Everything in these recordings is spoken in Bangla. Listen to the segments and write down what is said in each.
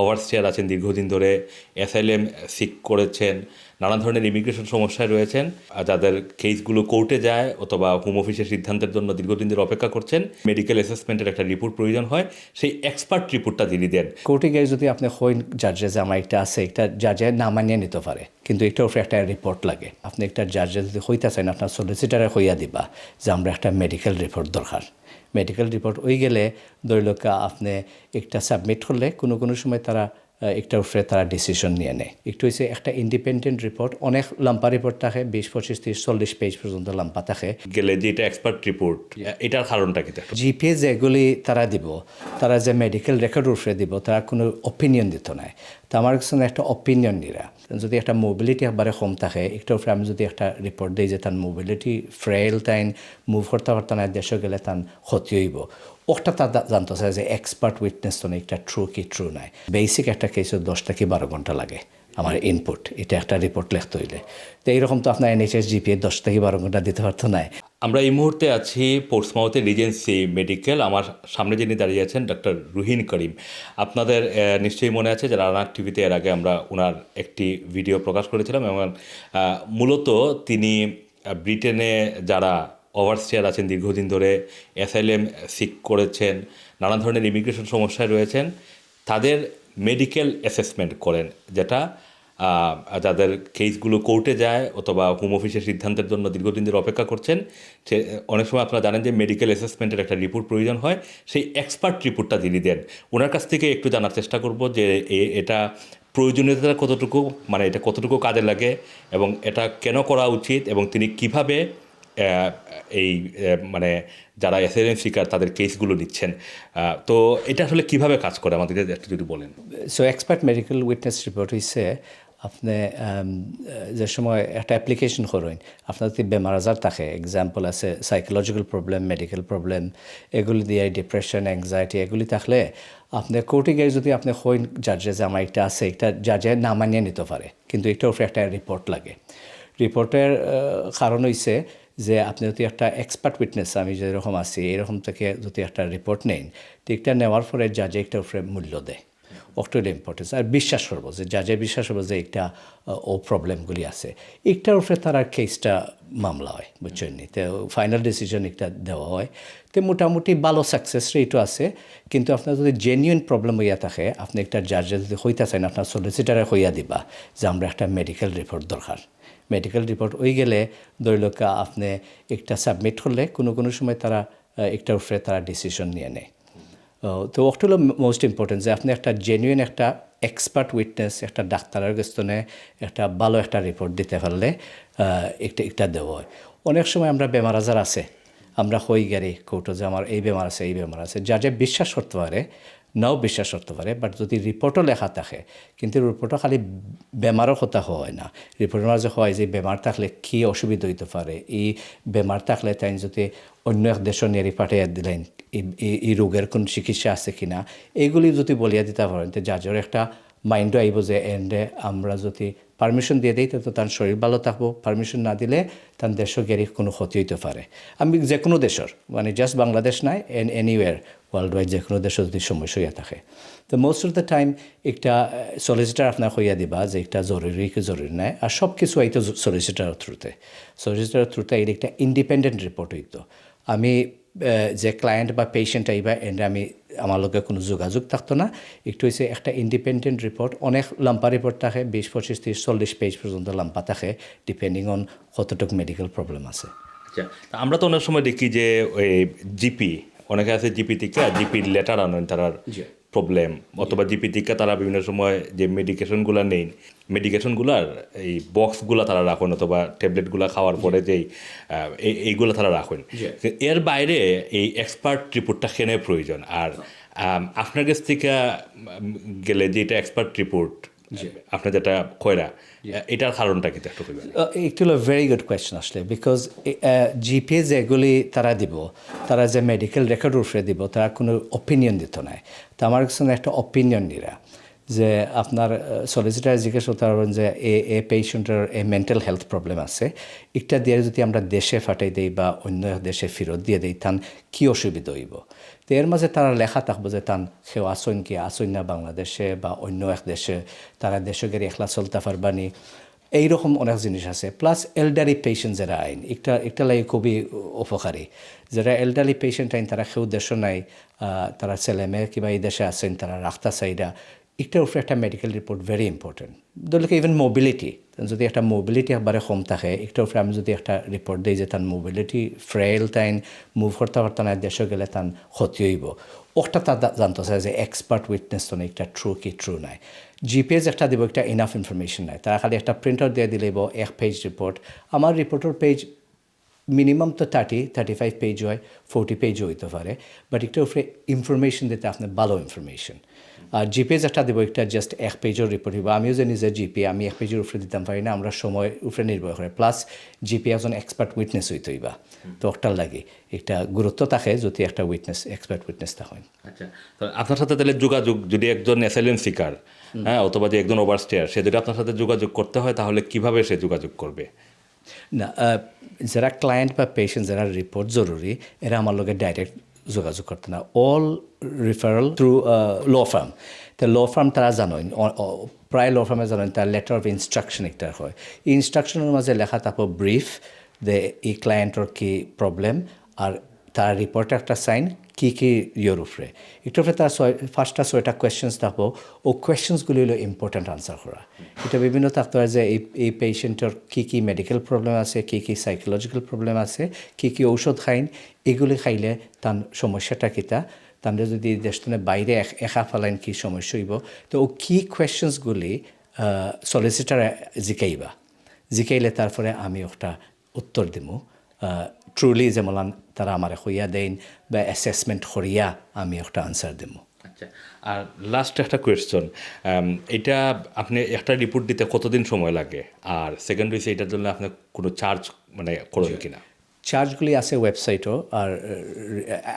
ওভারস্টেয়ার আছেন, দীর্ঘদিন ধরে অ্যাসাইলেম সিক করেছেন, নানা ধরনের ইমিগ্রেশন সমস্যায় রয়েছেন যাদের কেসগুলো কোর্টে যায় অথবা হোম অফিসের সিদ্ধান্তের জন্য দীর্ঘদিন ধরে অপেক্ষা করছেন মেডিকেল অ্যাসেসমেন্টের একটা রিপোর্ট প্রয়োজন হয়, সেই এক্সপার্ট রিপোর্টটা তিনি দেন। কোর্টে গিয়ে যদি আপনি হইন জাজে যে আমার একটা আছে, একটা জাজে না মানিয়ে নিতে পারে, কিন্তু এটার উপরে একটা রিপোর্ট লাগে। আপনি একটা জাজে যদি হইতেছেন, আপনার সলিসিটারে হইয়া দিবা যে আমরা একটা মেডিকেল রিপোর্ট দরকার। মেডিকেল রিপোর্ট ওই গেলে ধরিলক আপনি একটা সাবমিট করলে কোনো কোনো সময় তারা একটার উপরে তারা ডিসিশন নিয়ে নেয় একটু হচ্ছে একটা ইন্ডিপেন্ডেন্ট রিপোর্ট অনেক লাম্পা রিপোর্ট থাকে বিশ পঁচিশ তিরিশ চল্লিশ পেজ পর্যন্ত লাম্পা থাকে। গেলে যে এটা এক্সপার্ট রিপোর্ট এটার কারণটা কি একটু জিপে যেগুলি তারা দিব তারা যে মেডিকেল রেকর্ড উপরে দিব তারা কোনো অপিনিয়ন দিত না তো আমার কাছে একটা অপিনিয়ন নিরা যদি একটা মোবিলিটি একবারে কম থাকে একটার উপরে আমি যদি একটা রিপোর্ট দিই যে তার মোবিলিটি ফ্রেল তাইন মুভ করতে পারত না দেশে গেলে তার ক্ষতি হইব। ওটা জানতে চায় যে এক্সপার্ট উইটনেস তো না একটা ট্রু কি ট্রু নাই। বেসিক একটা কেসে দশটা কি বারো ঘণ্টা লাগে আমার ইনপুট এটা একটা রিপোর্ট লিখতে হইলে। তো এইরকম তো আপনার এনএইচএস জিপিএ দশ থেকে বারো ঘণ্টা দিতে পারতো না আমরা এই মুহূর্তে আছি পোর্টসমাউথের রিজেন্সি মেডিকেল। আমার সামনে যিনি দাঁড়িয়ে আছেন ডক্টর রুহিন করিম। আপনাদের নিশ্চয়ই মনে আছে যে রানা টিভিতে এর আগে আমরা ওনার একটি ভিডিও প্রকাশ করেছিলাম এবং মূলত তিনি ব্রিটেনে যারা ওভারস্টেয়ার আছেন দীর্ঘদিন ধরে অ্যাসাইলেম সিক করেছেন, নানা ধরনের ইমিগ্রেশন সমস্যায় রয়েছেন, তাদের মেডিকেল অ্যাসেসমেন্ট করেন, যেটা যাদের কেসগুলো কোর্টে যায় অথবা হোম অফিসের সিদ্ধান্তের জন্য দীর্ঘদিন ধরে অপেক্ষা করছেন, সে, অনেক সময় আপনারা জানেন যে মেডিকেল অ্যাসেসমেন্টের একটা রিপোর্ট প্রয়োজন হয়, সেই এক্সপার্ট রিপোর্টটা তিনি দেন ওনার কাছ থেকে একটু জানার চেষ্টা করব যে এটা প্রয়োজনীয়তা কতটুকু মানে এটা কতটুকু কাজে লাগে এবং এটা কেন করা উচিত এবং তিনি কীভাবে এই মানে যারা অ্যাসাইলেম শিকার তাদের কেসগুলো নিচ্ছেন। তো এটা আসলে কীভাবে কাজ করে? আমাদের একটু যদি বলেন। So expert medical witness report হইছে, আপনি যে সময় একটা অ্যাপ্লিকেশন করেন, আপনার যদি বেমার আজার থাকে এক্সাম্পল আছে সাইকোলজিক্যাল প্রবলেম মেডিকেল প্রবলেম এগুলি দিয়ে ডিপ্রেশন অ্যাংজাইটি এগুলি থাকলে আপনি কোর্টে গিয়ে যদি আপনি হইন জাজে যে আমার একটা আছে একটা জাজে না মানিয়ে নিতে পারে, কিন্তু এটার উপরে একটা রিপোর্ট লাগে। রিপোর্টের কারণ হইছে যে আপনি যদি একটা এক্সপার্ট উইটনেস আমি যেরকম আছি, এরকম থেকে যদি একটা রিপোর্ট নেন, তো নেওয়ার পরে জাজে একটা উপরে মূল্য দেয় অক্টোর ইম্পর্টেন্স আর বিশ্বাস করব যে যা যা বিশ্বাস করব যে একটা, ও প্রবলেমগুলি আছে। একটার উপরে তারা কেসটা মামলা হয়, বুঝছেন নি? তো ফাইনাল ডিসিশন একটা দেওয়া হয়। তো মোটামুটি ভালো সাকসেস রেটও আছে, কিন্তু আপনার যদি জেনুইন প্রবলেম হইয়া থাকে, আপনি একটা জাজে যদি হইতেছেন, আপনার সলিসিটারে হইয়া দিবা যে আমরা একটা মেডিকেল রিপোর্ট দরকার। মেডিকেল রিপোর্ট ওই গেলে ধরিলক আপনি একটা সাবমিট করলে কোনো কোনো সময় তারা একটার উপরে তারা ডিসিশন নিয়ে নেয়। তো ওটা হলো মোস্ট ইম্পর্টেন্ট যে আপনি একটা জেনুইন একটা এক্সপার্ট উইটনেস একটা ডাক্তারের কাছে একটা ভালো একটা রিপোর্ট দিতে পারলে একটা একটা দেওয়া হয়। অনেক সময় আমরা বেমার আজার আছে, আমরা হই গাড়ি কৌটো যে আমার এই বেমার আছে, এই বেমার আছে যা যা বিশ্বাস করতে পারে নাও বিশ্বাস করতে পারে বাট যদি রিপোর্টও লেখা থাকে, কিন্তু রিপোর্টও খালি বেমারও কথা হয় না। রিপোর্টের মাঝে হয় যে বেমার থাকলে কী অসুবিধা হইতে পারে, এই বেমার থাকলে তাই যদি অন্য এক দেশ নিয়ে পাঠিয়ে দিলেন, এই- রোগের কোন চিকিৎসা আছে কি না, এইগুলি যদি বলিয়া দিতে পারেন তো যার একটা মাইন্ডও আইব যে এন্ডে আমরা যদি পারমিশন দিয়ে দিই তো তার শরীর ভালো থাকব। পারমিশন না দিলে তার দেশও গেলে কোনো ক্ষতি হইতে পারে। আমি যে কোনো দেশের মানে জাস্ট বাংলাদেশ নাই এন এনিওয়ার ওয়ার্ল্ড ওয়াইড যে কোনো দেশে যদি সমস্যা হইয়া থাকে। তো মোস্ট অফ দ্য টাইম একটা সলিসিটার আপনার হইয়া দিবা যে একটা জরুরি কি জরুরি নাই, আর সব কিছু হইতো সলিসিটার থ্রুতে সলিসিটার থ্রুতে এটা একটা ইন্ডিপেন্ডেন্ট রিপোর্ট হইতো। আমি যে ক্লায়েন্ট বা পেশেন্ট আইবা, এন্ড আমি আমার লগে কোনো যোগাযোগ থাকতো না। একটু হয়েছে একটা ইন্ডিপেন্ডেন্ট রিপোর্ট অনেক লম্পা রিপোর্ট থাকে বিশ পঁচিশ তিরিশ চল্লিশ পেজ পর্যন্ত লম্পা থাকে ডিপেন্ডিং অন কতটুকু মেডিকেল প্রবলেম আছে। আচ্ছা আমরা তো অনেক সময় দেখি যে ওই জিপি অনেকে আছে জিপি থেকে জিপির লেটার আনেন তারার প্রবলেম অথবা জিপি থেকে তারা বিভিন্ন সময় যে মেডিকেশনগুলো নেই মেডিকেশনগুলার এই বক্সগুলো তারা রাখেন অথবা ট্যাবলেটগুলো খাওয়ার পরে যেই এই- এইগুলো তারা রাখেন। এর বাইরে এই এক্সপার্ট রিপোর্টটা কেনে প্রয়োজন? আর আপনার কাছ থেকে গেলে যে এটা এক্সপার্ট রিপোর্ট আপনার যেটা কয়রা এটার কারণটা কিন্তু একটু একটু হলো ভেরি গুড কোয়েশ্চেন আসলে বিকজ জিপিএ যেগুলি তারা দিব তারা যে মেডিকেল রেকর্ড উপরে দিব তারা কোনো অপিনিয়ন দিত না তো আমার কাছে একটা অপিনিয়ন নিরা। যে আপনার সলিসিটার জিজ্ঞেস করতে পারবেন যে এ এ পেশেন্টের এ মেন্টাল হেলথ প্রবলেম আছে, এটা দিয়ে যদি আমরা দেশে ফাটাই দেই বা অন্য দেশে ফেরত দিয়ে দেই, তান কি অসুবিধা হইব? তো এর মাঝে তারা লেখা থাকব যে তান সেও আসইন কি আসইন না বাংলাদেশে বা অন্য এক দেশে, তারা দেশে গেলে একলা চলতে পারবানি এইরকম অনেক জিনিস আছে। প্লাস এল্ডারি পেশেন্ট যারা আইন, একটা একটা লাগে খুবই উপকারী। যারা এল্ডারি পেশেন্ট আইন, তারা কেউ দেশ নাই তারা ছেলে মেয়ে কিংবা এই দেশে আছেন, তারা রাখতা চাইরা একটার উপরে একটা মেডিকেল রিপোর্ট ভেরি ইম্পর্টেন্ট ধরলে ইভেন মোবিলিটি যদি একটা মোবিলিটি একবারে কম থাকে একটার উপরে আমি যদি একটা রিপোর্ট দিই যে তার মোবিলিটি ফ্রেল তাইন মুভ করতে পারতো না দেশে গেলে তার ক্ষতি হইব। ওটা তার জানতে চায় যে এক্সপার্ট উইটনেস তো একটা ট্রু কি ট্রু নাই। জিপিএস একটা দিব, একটা ইনাফ ইনফরমেশন নাই। তারা খালি একটা প্রিন্ট আউট দিয়ে দিলেইব এক পেজ রিপোর্ট আমার রিপোর্টের পেজ মিনিমাম তো থার্টি থার্টি ফাইভ পেজ হয় ফোর্টি পেজও হইতে পারে। বাট একটা উপরে ইনফরমেশন দিতে আপনার ভালো ইনফরমেশন আর জিপিএস একটা দেবো, একটা জাস্ট এক পেজের রিপোর্ট হইব আমিও যে নিজের জিপি আমি এক পেজের উপরে দিতাম, পারি না। আমরা সময় উপরে নির্ভর করে। প্লাস জিপি একজন এক্সপার্ট উইটনেস হইতে হইবা। তো ওটার লাগে। একটা গুরুত্ব থাকে যদি একটা উইটনেস এক্সপার্ট উইটনেস থাকে আচ্ছা। আপনার সাথে তাহলে যোগাযোগ, যদি একজন অ্যাসাইলেন্ট শিকার হ্যাঁ অথবা যে একজন ওভারস্টেয়ার সে যদি আপনার সাথে যোগাযোগ করতে হয়, তাহলে কীভাবে সে যোগাযোগ করবে? না যারা ক্লায়েন্ট বা পেশেন্ট যারা রিপোর্ট জরুরি, এরা আমার লগে ডাইরেক্ট যোগাযোগ করতে না। All referral through law firm তো ল ফার্ম তারা জানেন প্রায় ল ফার্মে জানেন তার লেটার অফ ইনস্ট্রাকশন একটা হয়। ইনস্ট্রাকশনের মাঝে লেখা থাকব ব্রিফ দে এই ক্লায়েন্টর কি প্রবলেম আর তার রিপোর্টে একটা সাইন কী কী ইয়ের উপরে? একটু উপরে তার ছয় ফার্স্টটা ছয়টা কোয়েশ্চেন্স থাকব। ও কোয়েশ্চেন্সগুলি হলো ইম্পর্ট্যান্ট আনসার করা এটা বিভিন্ন থাকতে হয় যে এই এই পেশেন্টের কী কী মেডিকেল প্রবলেম আছে, কী কী সাইকোলজিক্যাল প্রবলেম আছে, কী কী ঔষধ খাইন এগুলি খাইলে তার সমস্যাটা কিতা তাহলে যদি দেশটনে বাইরে এক- একা ফেলাইন কী সমস্যা হইব, তো ও কী কোয়েশ্চেন্সগুলি সলিসিটার জিকাইবা। জিকাইলে তারপরে আমি একটা উত্তর দিমু। ট্রুলি যেমন তারা আমার হইয়া দেন বা অ্যাসেসমেন্ট করিয়া আমি একটা আনসার দিমু আচ্ছা আর লাস্ট একটা কোয়েশ্চন এটা আপনি একটা রিপোর্ট দিতে কতদিন সময় লাগে আর সেকেন্ড হয়েছে এটার জন্য আপনি কোনো চার্জ মানে করবেন কিনা চার্জগুলি আছে ওয়েবসাইটও আর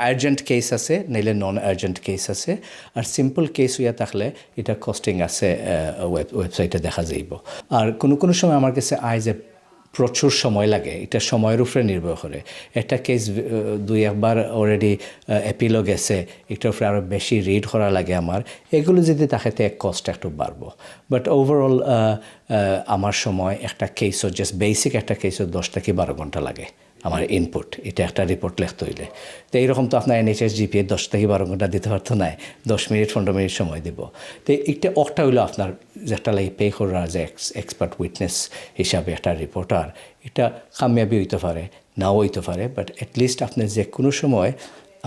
আর্জেন্ট কেস আছে নাইলে নন আর্জেন্ট কেস আছে আর সিম্পল কেস হইয়া থাকলে এটা কস্টিং আছে ওয়েব ওয়েবসাইটে দেখা যাইব আর কোনো কোনো সময় আমার কাছে আয় যে প্রচুর সময় লাগে, এটা সময়ের উপরে নির্ভর করে। একটা কেস দুই একবার অলরেডি অ্যাপিলও গেছে এটার উপরে আরও বেশি রিড করা লাগে আমার। এগুলো যদি তাকে এক কস্ট একটু বাড়বো। বাট ওভারঅল আমার সময় একটা কেসও জাস্ট বেসিক একটা কেসও দশ থেকে বারো ঘণ্টা লাগে। আমার ইনপুট এটা একটা রিপোর্ট লিখতে হইলে। তো এইরকম তো আপনার এনএইচএস জিপিএ দশ থেকে বারো ঘণ্টা দিতে পারতো না, দশ মিনিট, পনেরো মিনিট সময় দিব। তো একটা একটা হইল আপনার যে একটা লাগে পে করার যে এক্সপার্ট উইটনেস হিসাবে একটা রিপোর্টার এটা কামিয়াবি হইতে পারে, নাও হইতে পারে বাট অ্যাটলিস্ট আপনি যে কোনো সময়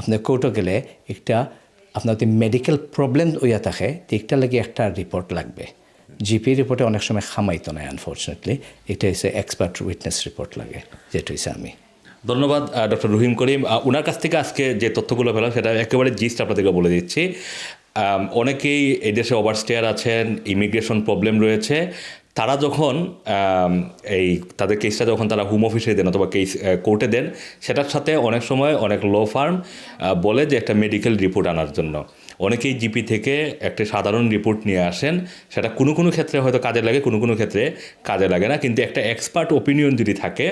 আপনার কোর্টও গেলে একটা আপনার যদি মেডিকেল প্রবলেম হইয়া থাকে, তো লাগে একটা রিপোর্ট লাগবে। জিপি রিপোর্টে অনেক সময় খামাইতো না আনফর্চুনেটলি এটা হচ্ছে এক্সপার্ট উইটনেস রিপোর্ট লাগে, যেটা হচ্ছে আমি। ধন্যবাদ ডক্টর রহিম করিম। ওনার কাছ থেকে আজকে যে তথ্যগুলো পেলাম, সেটা একেবারে জিস্ট আপনাদেরকে বলে দিচ্ছি। অনেকেই এই দেশে ওভারস্টেয়ার আছেন ইমিগ্রেশন প্রবলেম রয়েছে। তারা যখন এই তাদের কেসটা যখন তারা হোম অফিসে দেন অথবা কেস কোর্টে দেন, সেটার সাথে অনেক সময় অনেক ল ফার্ম বলে যে একটা মেডিকেল রিপোর্ট আনার জন্য। অনেকেই জিপি থেকে একটা সাধারণ রিপোর্ট নিয়ে আসেন। সেটা কোনো কোনো ক্ষেত্রে হয়তো কাজে লাগে, কোনো কোনো ক্ষেত্রে কাজে লাগে না। কিন্তু একটা এক্সপার্ট ওপিনিয়ন যদি থাকে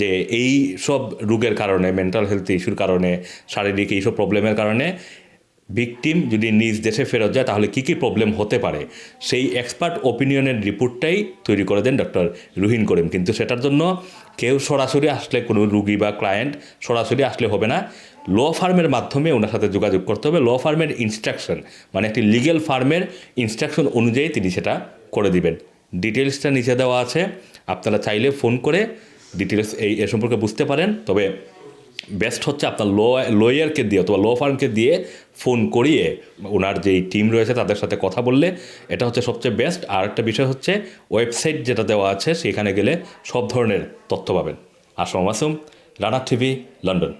যে এই সব রোগের কারণে মেন্টাল হেলথ ইস্যুর কারণে, শারীরিক এইসব প্রবলেমের কারণে ভিকটিম যদি নিজ দেশে ফেরত যায়, তাহলে কী কী প্রবলেম হতে পারে? সেই এক্সপার্ট ওপিনিয়নের রিপোর্টটাই তৈরি করে দেন ডক্টর রুহিন করিম। কিন্তু সেটার জন্য কেউ সরাসরি আসলে কোনো রুগী বা ক্লায়েন্ট সরাসরি আসলে হবে না। ল ফার্মের মাধ্যমে ওনার সাথে যোগাযোগ করতে হবে। ল ফার্মের ইনস্ট্রাকশন মানে একটি লিগ্যাল ফার্মের ইনস্ট্রাকশন অনুযায়ী তিনি সেটা করে দিবেন। ডিটেলসটা নিচে দেওয়া আছে। আপনারা চাইলে ফোন করে ডিটেলস এই, এ সম্পর্কে বুঝতে পারেন। তবে বেস্ট হচ্ছে আপনার ল লয়ারকে দিয়ে অথবা ল ফার্মকে দিয়ে ফোন করিয়ে ওনার যেই টিম রয়েছে তাদের সাথে কথা বললে এটা হচ্ছে সবচেয়ে বেস্ট আর একটা বিষয় হচ্ছে ওয়েবসাইট যেটা দেওয়া আছে, সেখানে গেলে সব ধরনের তথ্য পাবেন। Assam Assam Rana TV, London.